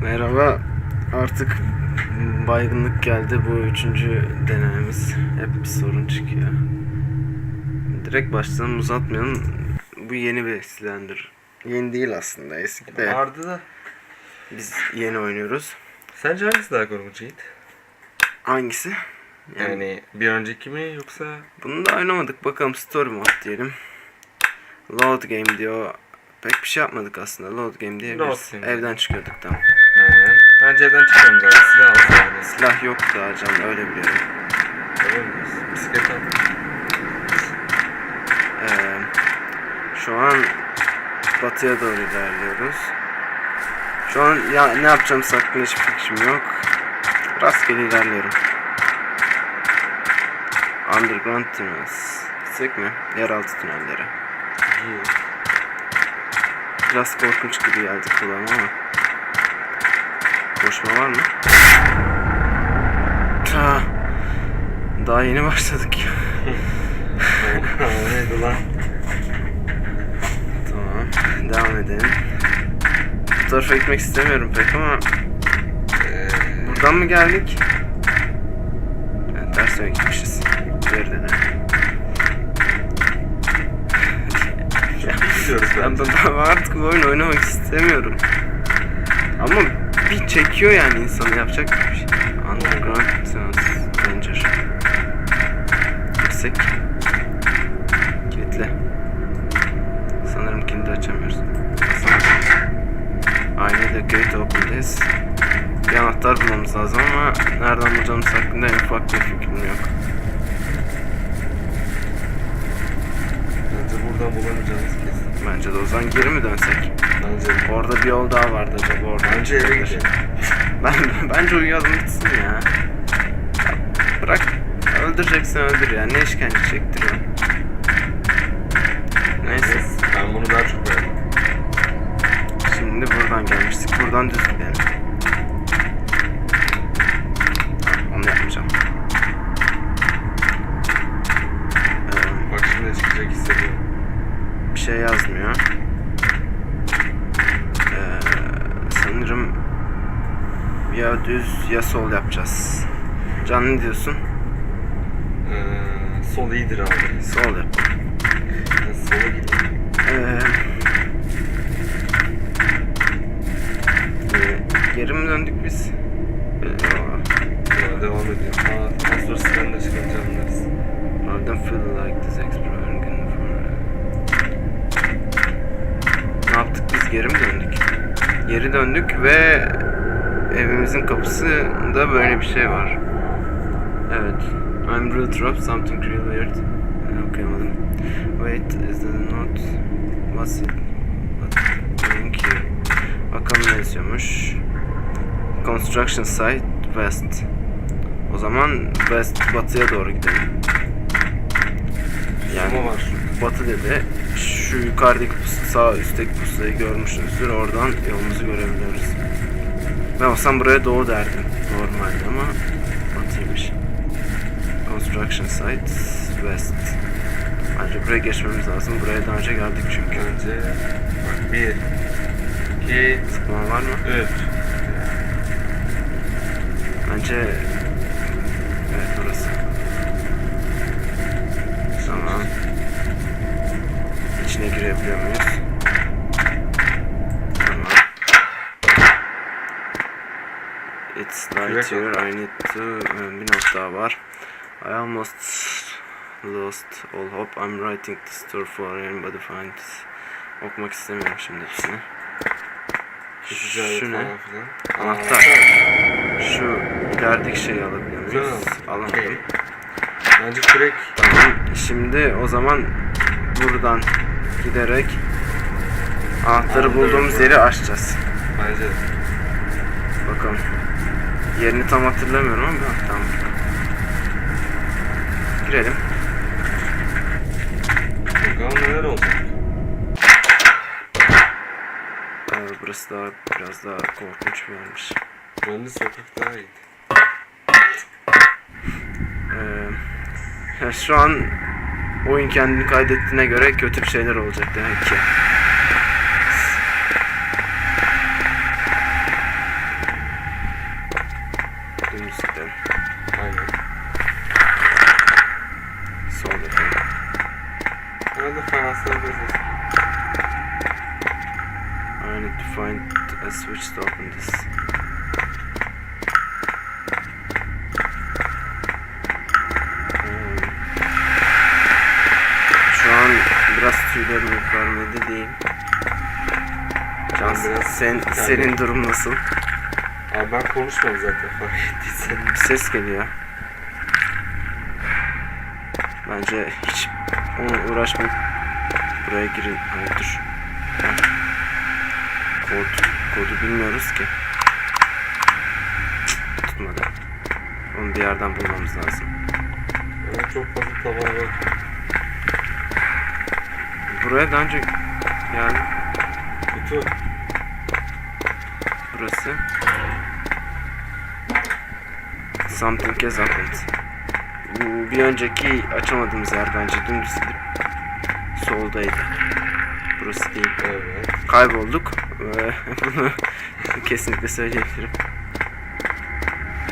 Merhaba. Artık baygınlık geldi. Bu üçüncü denememiz. Hep bir sorun çıkıyor. Direkt baştan uzatmayalım. Bu yeni bir silendir. Yeni değil aslında. Eski de. Vardı da. Biz yeni oynuyoruz. Sence hangisi daha korkunç Yiğit? Hangisi? Yani, Yani bir önceki mi yoksa? bunu da oynamadık. Bakalım story mod diyelim. Load game diyor. Pek bir şey yapmadık aslında. Load game diyebiliriz. Load game. Evden çıkıyorduk tamam. Aynen. Bence evden çıkalım da silah alsaydınız. Silah yok daha can öyle biliyorum. Öyle mi? Bisiklet al. Ee, şu an batıya doğru ilerliyoruz. Şu an ya ne yapacağım hakkında hiçbir fikrim yok. Rastgele ilerliyorum. Underground Tunnels. Gitsek mi? Yeraltı tünelleri. Biraz korkunç gibi geldi kulağıma ama. Koşma var mı? Ta. Daha yeni başladık ya. Neydi lan? Tamam. Devam edelim. Bu tarafa gitmek istemiyorum pek ama Ee, buradan mı geldik? Evet, ters yöne gitmişiz. Geri dönelim. gidiyoruz Ben, ben, ben artık bu oyunu oynamak istemiyorum. Ama bir çekiyor yani insanı yapacak bir şey. Underground Danger. Girsek. Kilitle. Sanırım kilidi açamıyoruz. I need a gate to open this. Bir anahtar bulmamız lazım ama nereden bulacağımız hakkında en ufak bir fikrim yok. Bence buradan bulamayacağımız kesin. Bence de o zaman geri mi dönsek? Bence Orada bir yol daha vardı acaba orada. Bence eve gidelim. Ben bence uyuyalım gitsin ya. Ya Bırak öldüreceksen öldür ya. Ne işkence çektiriyor. Neyse. Ben bunu daha çok beğendim. Şimdi buradan gelmiştik. Buradan düz gidelim. Onu yapmayacağım. Ee, Bak şimdi çıkacak hissediyorum. bir şey yazmıyor. Ee, sanırım ya sol yapacağız. Can ne diyorsun? Ee, sol iyidir abi. Sol yap. Ben sola gideyim. Ee, e, geri mi döndük biz? Ee, devam ediyorum. Aa, az sonra sen de çıkınca anlarız. I don't feel like this exploring. Ne yaptık biz geri mi döndük? Geri döndük ve evimizin kapısında böyle bir şey var. Evet. I'm real drop something real weird. Ee, Okuyamadım. Wait, is the note? What's it? Doing here? Bakalım ne yazıyormuş. Construction site west. O zaman west batıya doğru gidelim. Yani var. batı dedi. Şu yukarıdaki sağ üstteki pusulayı görmüşsünüzdür. Oradan yolumuzu görebiliyoruz. Ben olsam buraya doğu derdim normalde ama batıymış. Construction site west. Bence buraya geçmemiz lazım. Buraya daha önce geldik çünkü. Önce bak bir, iki, Sıkma var mı? üç. Bence evet burası. Tamam. İçine girebiliyor muyuz? Tamam. It's light Kürek here. var. I need to... Bir not daha var. I almost lost all hope. I'm writing this story for anybody finds. Okumak istemiyorum şimdi hepsini. Şu ne? Anahtar. Şu ilerideki şeyi alabiliyor muyuz? Alamadım. Bence kürek Tamam. Şimdi o zaman buradan giderek anahtarı bulduğumuz yeri açacağız. bence. Bakalım. Yerini tam hatırlamıyorum ama ha, tamam. Girelim. Bakalım neler olacak. Ee, burası daha biraz daha korkunç bir yermiş. Bence sokak daha iyi. Ee, şu an oyun kendini kaydettiğine göre kötü bir şeyler olacak demek ki. Anahtarı bezir. I need to find a switch to open this. Hmm. Şu an biraz tüylerim ürpermedi değil. Can, biraz sen, kendim- senin durum nasıl? Abi ben konuşmuyorum zaten fark ettiysen. Bir ses geliyor. Bence hiç onunla uğraşmayıp buraya girin. Hayır dur. Ha. Kod, kodu bilmiyoruz ki. Tutmadı. Onu bir yerden bulmamız lazım. Ben çok fazla tabana bak. Buraya daha önce yani Kutu. burası. Something has happened. Bu bir önceki açamadığımız yer bence dümdüz gidip soldaydı. Burası değil. Evet. Kaybolduk bunu kesinlikle söyleyebilirim.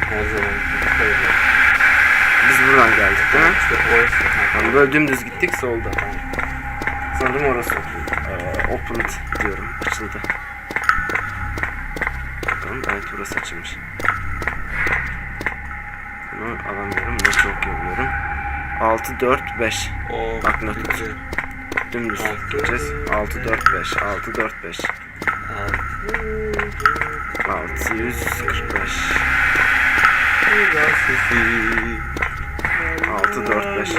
Her zaman. Biz buradan geldik değil mi? İşte orası. Yani böyle dümdüz gittik solda. Sanırım orası ee, opened diyorum. Açıldı. Bakalım evet burası açılmış. Bunu alamıyorum. Notu okuyamıyorum. 6, 4, 5. O Bak not. Dümdüz gideceğiz. 6, 4, 5. 6, 4, 5. Altı. 645. Güzel sesi. 6, 4, 5.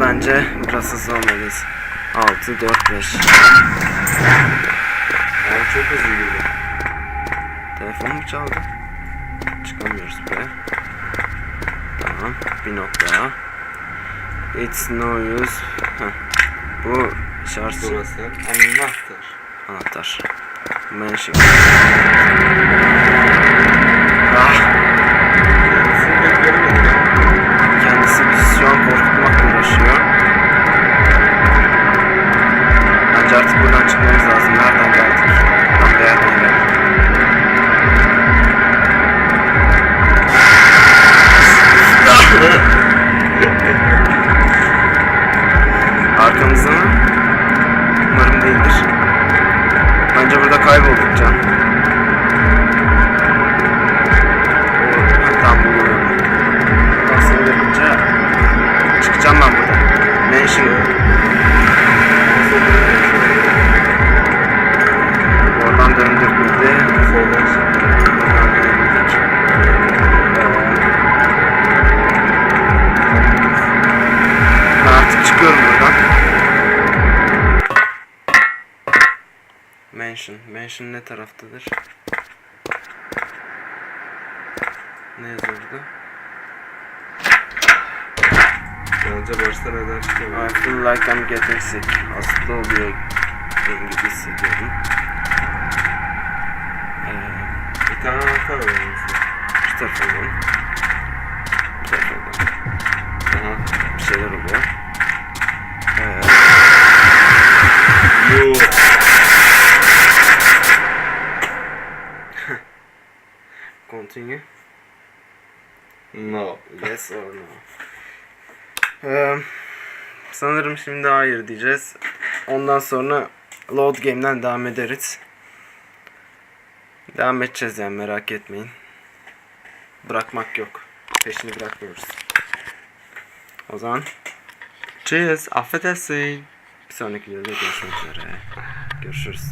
Bence biraz hızlı olmalıyız. 6, 4, 5. Abi çok hızlı girdi. Telefon mu çaldı? Çıkamıyoruz buraya. Tamam. Bir daha. It's no use. Bu şarj Burası. Anahtar. anahtar. Ah, pek göremedim ya. kendisi bizi şu an korkutmakla uğraşıyor. Bence artık buradan çıkmamız lazım. Nereden Mansion ne taraftadır? Ne yazıyor burada? Bence başta neden çıkıyor? I feel like I'm getting sick. Hasta oluyor gibi hissediyorum. Ee, Bir tane anahtar var elimizde. şu tarafından. Bu tarafından. Aha. Bir şeyler oluyor. Continue. No. Yes or no? Ee, sanırım şimdi hayır diyeceğiz. Ondan sonra load game'den devam ederiz. Devam edeceğiz yani merak etmeyin. Bırakmak yok. Peşini bırakmıyoruz. O zaman Cheers. Affedersin. bir sonraki videoda görüşmek üzere. Görüşürüz.